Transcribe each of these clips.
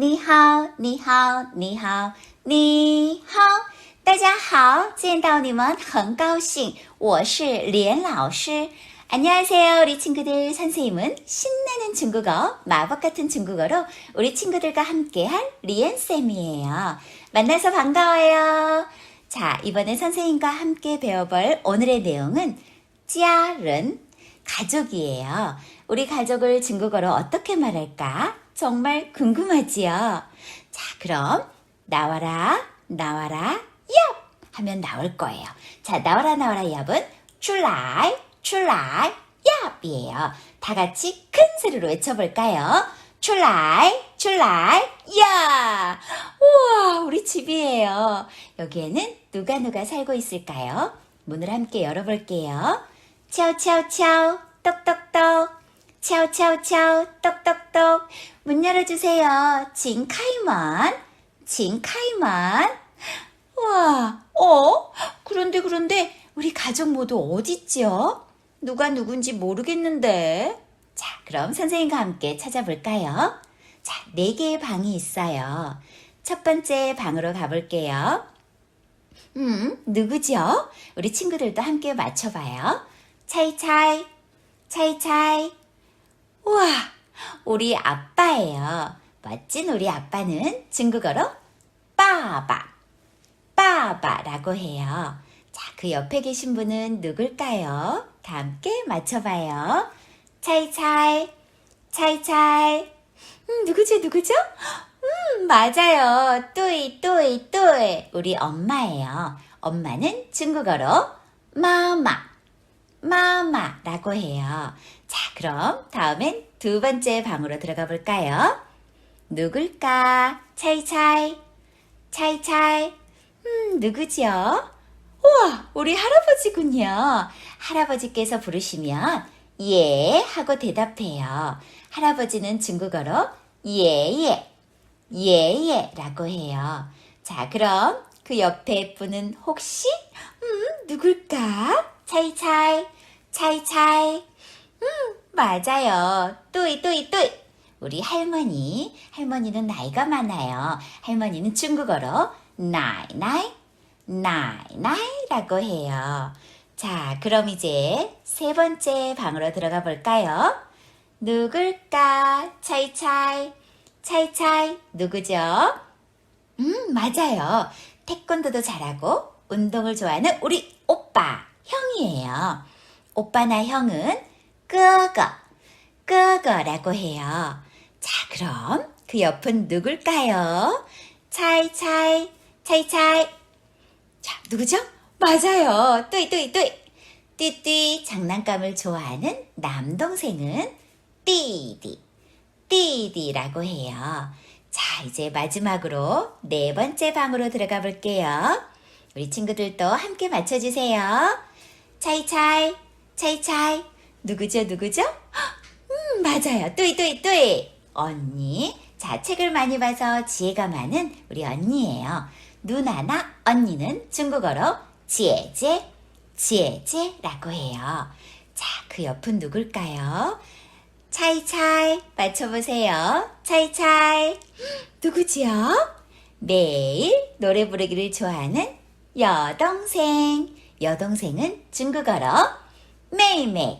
你好，你好，你好，你好，大家好，见到你们很高兴。我是连老师。 안녕하세요, 우리 친구들. 선생님은 신나는 중국어, 마법 같은 중국어로 우리 친구들과 함께할 리엔쌤이에요. 만나서 반가워요. 자, 이번에 선생님과 함께 배워볼 오늘의 내용은 家人, 가족이에요. 우리 가족을 중국어로 어떻게 말할까? 정말 궁금하지요? 자, 그럼 나와라, 나와라, 얍! 하면 나올 거예요. 자, 나와라, 나와라, 얍은 출라이, 출라이, 얍이에요. 다 같이 큰 소리로 외쳐볼까요? 출라이, 출라이, 야! 우와, 우리 집이에요. 여기에는 누가 누가 살고 있을까요? 문을 함께 열어볼게요. 차오차오차오, 똑똑똑. 차오차오차오, 똑똑똑. 문 열어주세요. 진카이만, 진카이만. 와, 어? 그런데 그런데 우리 가족 모두 어딨지요? 누가 누군지 모르겠는데. 자, 그럼 선생님과 함께 찾아볼까요? 자, 네 개의 방이 있어요. 첫 번째 방으로 가볼게요. 음, 누구죠? 우리 친구들도 함께 맞춰봐요. 차이차이, 차이차이. 우와, 우리 아빠예요. 멋진 우리 아빠는 중국어로 빠바, 빠바라고 해요. 자, 그 옆에 계신 분은 누굴까요? 다 함께 맞춰봐요. 차이차이, 차이차이. 음, 누구죠, 누구죠? 음, 맞아요. 또이, 또이, 또이. 우리 엄마예요. 엄마는 중국어로 마마, 마마라고 해요. 자, 그럼 다음엔 두 번째 방으로 들어가 볼까요? 누굴까? 차이차이, 차이차이. 음, 누구죠? 우와, 우리 할아버지군요. 할아버지께서 부르시면 예 하고 대답해요. 할아버지는 중국어로 예예, 예예라고 해요. 자, 그럼 그 옆에 분은 혹시 음, 누굴까? 차이차이, 차이차이. 음, 맞아요. 또이, 또이, 또이. 우리 할머니. 할머니는 나이가 많아요. 할머니는 중국어로 나이 나이, 나이 나이라고 해요. 자, 그럼 이제 세 번째 방으로 들어가 볼까요? 누굴까? 차이차이, 차이차이. 누구죠? 음, 맞아요. 태권도도 잘하고 운동을 좋아하는 우리 오빠, 형이에요. 오빠나 형은 끄거, 끄거라고 해요. 자, 그럼 그 옆은 누굴까요? 차이차이, 차이차이. 자, 누구죠? 맞아요. 뚜이, 뚜이, 뚜이. 띠띠 장난감을 좋아하는 남동생은 띠디, 띠디라고 해요. 자, 이제 마지막으로 네 번째 방으로 들어가 볼게요. 우리 친구들도 함께 맞춰주세요. 차이차이, 차이차이. 누구죠, 누구죠? 음, 맞아요. 뚜이, 뚜이, 뚜이. 언니. 자, 책을 많이 봐서 지혜가 많은 우리 언니예요. 누나나 언니는 중국어로 지혜제, 지혜제라고 해요. 자, 그 옆은 누굴까요? 차이차이 맞춰보세요. 차이차이 누구지요? 매일 노래 부르기를 좋아하는 여동생. 여동생은 중국어로 메이메이,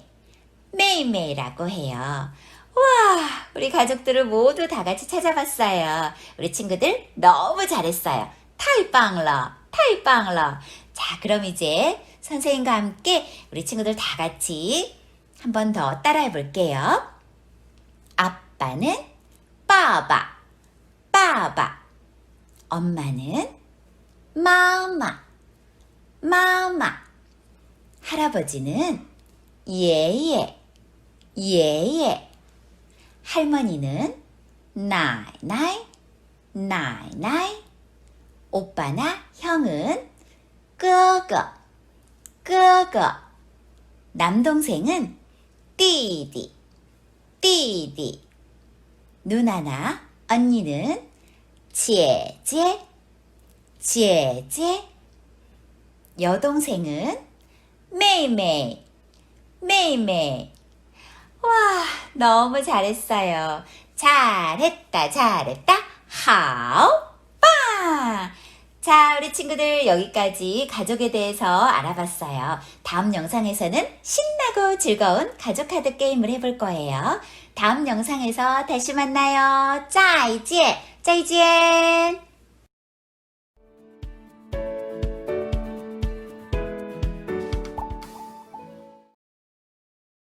메이메이라고 해요. 와, 우리 가족들을 모두 다 같이 찾아봤어요. 우리 친구들 너무 잘했어요. 타이빵러, 타이빵러. 자, 그럼 이제 선생님과 함께 우리 친구들 다 같이 한 번 더 따라해 볼게요. 아빠는 빠바, 빠바. 엄마는 마마, 마마. 할아버지는 예예, 예예. 할머니는 나이나이, 나이나이. 오빠나 형은 끄거, 끄거. 남동생은 띠디, 띠디. 누나나 언니는 제제, 제제. 여동생은 메이메이, 메이메이. 와, 너무 잘했어요. 잘했다, 잘했다. 하오빠! 자, 우리 친구들 여기까지 가족에 대해서 알아봤어요. 다음 영상에서는 신나고 즐거운 가족 카드 게임을 해볼 거예요. 다음 영상에서 다시 만나요. 자, 이제, 자, 이제.